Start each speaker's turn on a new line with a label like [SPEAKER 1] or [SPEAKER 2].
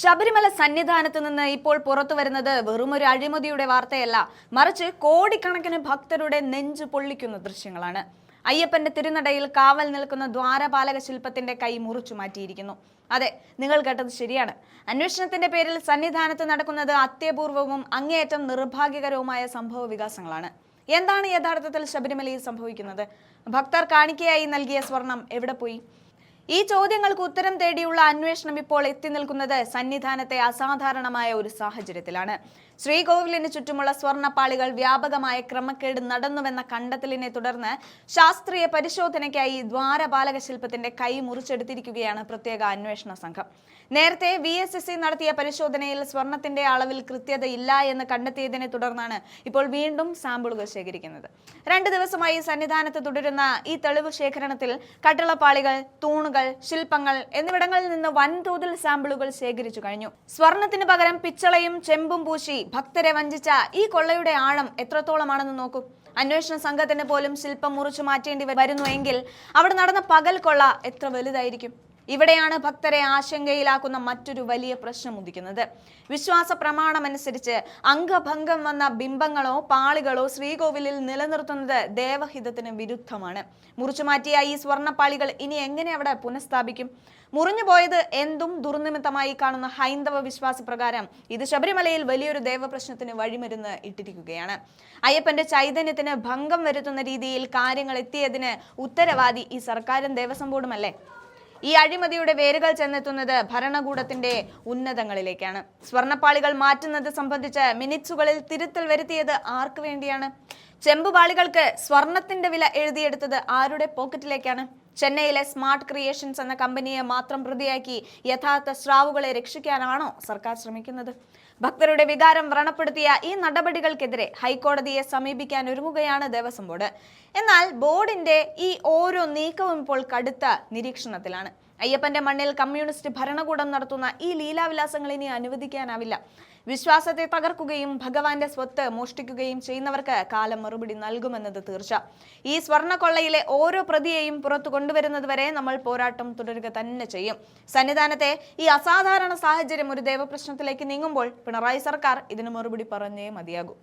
[SPEAKER 1] ശബരിമല സന്നിധാനത്ത് നിന്ന് ഇപ്പോൾ പുറത്തു വരുന്നത് വെറും ഒരു അഴിമതിയുടെ വാർത്തയല്ല മറിച്ച് കോടിക്കണക്കിന് ഭക്തരുടെ നെഞ്ചു പൊള്ളിക്കുന്ന ദൃശ്യങ്ങളാണ്. അയ്യപ്പന്റെ തിരുനടയിൽ കാവൽ നിൽക്കുന്ന ദ്വാരപാലക ശില്പത്തിന്റെ കൈ മുറിച്ചു മാറ്റിയിരിക്കുന്നു. അതെ നിങ്ങൾ കേട്ടത് ശരിയാണ്. അന്വേഷണത്തിന്റെ പേരിൽ സന്നിധാനത്ത് നടക്കുന്നത് അത്യപൂർവവും അങ്ങേയറ്റം നിർഭാഗ്യകരവുമായ സംഭവ വികാസങ്ങളാണ്. എന്താണ് യഥാർത്ഥത്തിൽ ശബരിമലയിൽ സംഭവിക്കുന്നത്? ഭക്തർ കാണിക്കയായി നൽകിയ സ്വർണം എവിടെ പോയി? ഈ ചോദ്യങ്ങൾക്ക് ഉത്തരം തേടിയുള്ള അന്വേഷണം ഇപ്പോൾ എത്തി നിൽക്കുന്നത് സന്നിധാനത്തെ അസാധാരണമായ ഒരു സാഹചര്യത്തിലാണ്. ശ്രീകോവിലിന് ചുറ്റുമുള്ള സ്വർണപ്പാളികൾ വ്യാപകമായ ക്രമക്കേട് നടന്നുവെന്ന കണ്ടെത്തലിനെ തുടർന്ന് ശാസ്ത്രീയ പരിശോധനയ്ക്കായി ദ്വാരപാലക ശില്പത്തിന്റെ കൈ മുറിച്ചെടുത്തിരിക്കുകയാണ് പ്രത്യേക അന്വേഷണ സംഘം. നേരത്തെ വി എസ് എസ് സി നടത്തിയ പരിശോധനയിൽ സ്വർണത്തിന്റെ അളവിൽ കൃത്യത ഇല്ല എന്ന് കണ്ടെത്തിയതിനെ തുടർന്നാണ് ഇപ്പോൾ വീണ്ടും സാമ്പിളുകൾ ശേഖരിക്കുന്നത്. രണ്ട് ദിവസമായി സന്നിധാനത്ത് തുടരുന്ന ഈ തെളിവ് ശേഖരണത്തിൽ കട്ടിളപ്പാളികൾ തൂണുകൾ ശില്പങ്ങൾ എന്നിവിടങ്ങളിൽ നിന്ന് വൻതോതിൽ സാമ്പിളുകൾ ശേഖരിച്ചു കഴിഞ്ഞു. സ്വർണത്തിന് പകരം പിച്ചളയും ചെമ്പും പൂശി ഭക്തരെ വഞ്ചിച്ച ഈ കൊള്ളയുടെ ആഴം എത്രത്തോളമാണെന്ന് നോക്കൂ. അന്വേഷണ സംഘത്തിന് പോലും ശില്പം മുറിച്ചു മാറ്റേണ്ടി വരുന്നുവെങ്കിൽ അവിടെ നടന്ന പകൽ കൊള്ള എത്ര വലുതായിരിക്കും? ഇവിടെയാണ് ഭക്തരെ ആശങ്കയിലാക്കുന്ന മറ്റൊരു വലിയ പ്രശ്നം ഉദിക്കുന്നത്. വിശ്വാസ പ്രമാണമനുസരിച്ച് അംഗഭംഗം വന്ന ബിംബങ്ങളോ പാളികളോ ശ്രീകോവിലിൽ നിലനിർത്തുന്നത് ദേവഹിതത്തിന് വിരുദ്ധമാണ്. മുറിച്ചുമാറ്റിയ ഈ സ്വർണപ്പാളികൾ ഇനി എങ്ങനെ അവിടെ പുനഃസ്ഥാപിക്കും? മുറിഞ്ഞുപോയത് എന്തും ദുർനിമിത്തമായി കാണുന്ന ഹൈന്ദവ വിശ്വാസ പ്രകാരം ഇത് ശബരിമലയിൽ വലിയൊരു ദേവപ്രശ്നത്തിന് വഴിമരുന്ന് ഇട്ടിരിക്കുകയാണ്. അയ്യപ്പന്റെ ചൈതന്യത്തിന് ഭംഗം വരുത്തുന്ന രീതിയിൽ കാര്യങ്ങൾ എത്തിയതിന് ഉത്തരവാദി ഈ സർക്കാരും ദേവസ്വം ബോർഡുമല്ലേ? ഈ അഴിമതിയുടെ വേരുകൾ ചെന്നെത്തുന്നത് ഭരണകൂടത്തിന്റെ ഉന്നതങ്ങളിലേക്കാണ്. സ്വർണപ്പാളികൾ മാറ്റുന്നത് സംബന്ധിച്ച് മിനിറ്റ്സുകളിൽ തിരുത്തൽ വരുത്തിയത് ആർക്ക് വേണ്ടിയാണ്? ചെമ്പുപാളികൾക്ക് സ്വർണത്തിന്റെ വില എഴുതിയെടുത്തത് ആരുടെ പോക്കറ്റിലേക്കാണ്? ചെന്നൈയിലെ സ്മാർട്ട് ക്രിയേഷൻസ് എന്ന കമ്പനിയെ മാത്രം പ്രതിയാക്കി യഥാർത്ഥ സ്രാവുകളെ രക്ഷിക്കാനാണോ സർക്കാർ ശ്രമിക്കുന്നത്? ഭക്തരുടെ വികാരം വ്രണപ്പെടുത്തിയ ഈ നടപടികൾക്കെതിരെ ഹൈക്കോടതിയെ സമീപിക്കാൻ ഒരുങ്ങുകയാണ് ദേവസ്വം ബോർഡ്. എന്നാൽ ബോർഡിന്റെ ഈ ഓരോ നീക്കവും ഇപ്പോൾ കടുത്ത നിരീക്ഷണത്തിലാണ്. അയ്യപ്പന്റെ മണ്ണിൽ കമ്മ്യൂണിസ്റ്റ് ഭരണകൂടം നടത്തുന്ന ഈ ലീലാവിലാസങ്ങൾ ഇനി അനുവദിക്കാനാവില്ല. വിശ്വാസത്തെ തകർക്കുകയും ഭഗവാന്റെ സ്വത്ത് മോഷ്ടിക്കുകയും ചെയ്യുന്നവർക്ക് കാലം മറുപടി നൽകുമെന്നത് തീർച്ച. ഈ സ്വർണക്കൊള്ളയിലെ ഓരോ പ്രതിയെയും പുറത്തു കൊണ്ടുവരുന്നതുവരെ നമ്മൾ പോരാട്ടം തുടരുക തന്നെ ചെയ്യും. സന്നിധാനത്തെ ഈ അസാധാരണ സാഹചര്യം ഒരു ദേവപ്രശ്നത്തിലേക്ക് നീങ്ങുമ്പോൾ പിണറായി സർക്കാർ ഇതിന് മറുപടി പറഞ്ഞേ മതിയാകൂ.